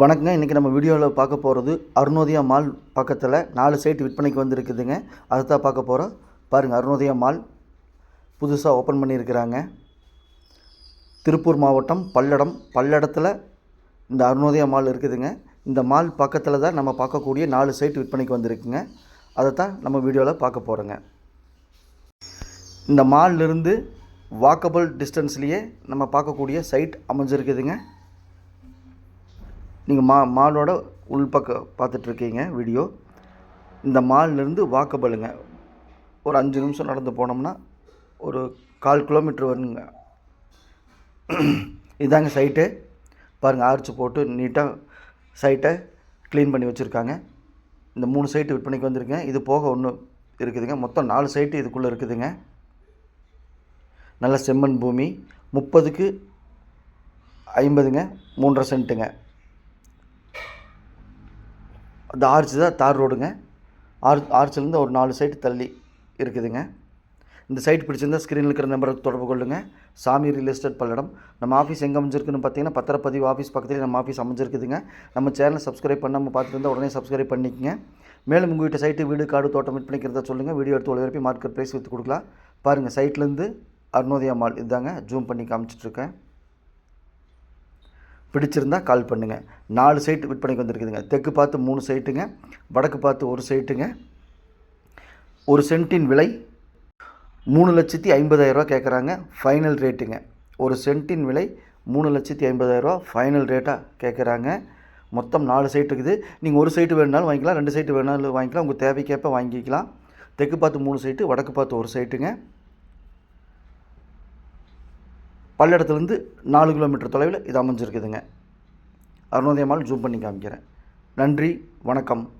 வணக்கங்க. இன்றைக்கி நம்ம வீடியோவில் பார்க்க போகிறது அருணோதயா மால் பக்கத்தில் நாலு சைட் விற்பனைக்கு வந்திருக்குதுங்க. அதை தான் பார்க்க போகிறோம் பாருங்கள் அருணோதயா மால் புதுசாக ஓப்பன் பண்ணியிருக்கிறாங்க. திருப்பூர் மாவட்டம் பல்லடம். பல்லடத்தில் இந்த அருணோதயா மால் இருக்குதுங்க. இந்த மால் பக்கத்தில் தான் நம்ம பார்க்கக்கூடிய நாலு சைட் விற்பனைக்கு வந்திருக்குங்க. அதை தான் நம்ம வீடியோவில் பார்க்க போகிறோங்க இந்த மால்லிருந்து வாக்கபிள் டிஸ்டன்ஸ்லேயே நம்ம பார்க்கக்கூடிய சைட் அமைஞ்சிருக்குதுங்க. நீங்கள் மா மாலோட உள்பக்கம் பார்த்துட்ருக்கீங்க வீடியோ இந்த மால்லேருந்து வாக்கபலுங்க ஒரு அஞ்சு நிமிஷம் நடந்து போனோம்னா ஒரு கால் கிலோமீட்ரு வருங்க. இதாங்க சைட்டு பாருங்கள் ஆர்ச் போட்டு நீட்டாக சைட்டை க்ளீன் பண்ணி வச்சுருக்காங்க. இந்த மூணு சைட்டு விற்பனைக்கு வந்திருக்கேன். இது போக ஒன்று இருக்குதுங்க. மொத்தம் நாலு சைட்டு இதுக்குள்ளே இருக்குதுங்க. நல்ல செம்மண் பூமி. முப்பதுக்கு ஐம்பதுங்க. மூன்றரை சென்ட்டுங்க அந்த ஆர்ச் தான் தார் ரோடுங்க. ஆர் ஆர்ச்சிலேருந்து ஒரு நாலு சைடு தள்ளி இருக்குதுங்க. இந்த சைட் பிடிச்சிருந்தா ஸ்க்ரீனில் இருக்கிற நம்பருக்கு தொடர்பு கொள்ளுங்கள் சாமி ரியல் எஸ்டேட் பல்லடம். நம்ம ஆஃபீஸ் எங்கே அமைஞ்சிருக்குன்னு பார்த்தீங்கன்னா பத்திரப்பதிவு ஆஃபீஸ் பக்கத்துலேயே நம்ம ஆஃபீஸ் அமைஞ்சிருக்குதுங்க. நம்ம சேனலை சப்ஸ்கிரைப் பண்ணாமல் பார்த்துட்டு இருந்தால் உடனே சப்ஸ்கிரைப் பண்ணிக்கங்க. மேலும் உங்கள் வீட்டு சைட்டு வீடு காடு தோட்டம் மீட் பண்ணிக்கிறதா சொல்லுங்கள் வீடியோ எடுத்து ஒளிபரப்பி மார்க்கெட் ப்ரைஸ் விற்று கொடுக்கலாம். பாருங்கள் சைட்லேருந்து அருணோதயா மால் இதாங்க ஜூம் பண்ணி காமிச்சிட்ருக்கேன் பிடிச்சிருந்தா கால் பண்ணுங்கள் நாலு சைட்டு விற்பனைக்கு வந்திருக்குதுங்க. தெற்கு பார்த்து மூணு சைட்டுங்க வடக்கு பார்த்து ஒரு சைட்டுங்க ஒரு சென்ட்டின் விலை மூணு லட்சத்தி ஐம்பதாயிரரூவா கேட்குறாங்க ஃபைனல் ரேட்டுங்க ஒரு சென்ட்டின் விலை மூணு லட்சத்தி ஐம்பதாயிரரூவா ஃபைனல் ரேட்டாக கேட்குறாங்க மொத்தம் நாலு சைட் இருக்குது நீங்கள் ஒரு சைட்டு வேணுனாலும் வாங்கிக்கலாம் ரெண்டு சைட்டு வேணாலும் வாங்கிக்கலாம். உங்கள் தேவைக்கேற்ப வாங்கிக்கலாம். தெற்கு பார்த்து மூணு சைட்டு வடக்கு பார்த்து ஒரு சைட்டுங்க பல்லடத்துலேருந்து நாலு கிலோமீட்டர் தொலைவில் இது அமைஞ்சிருக்குதுங்க. அருணோதயமால் ஜூம் பண்ணி காமிக்கிறேன். நன்றி வணக்கம்.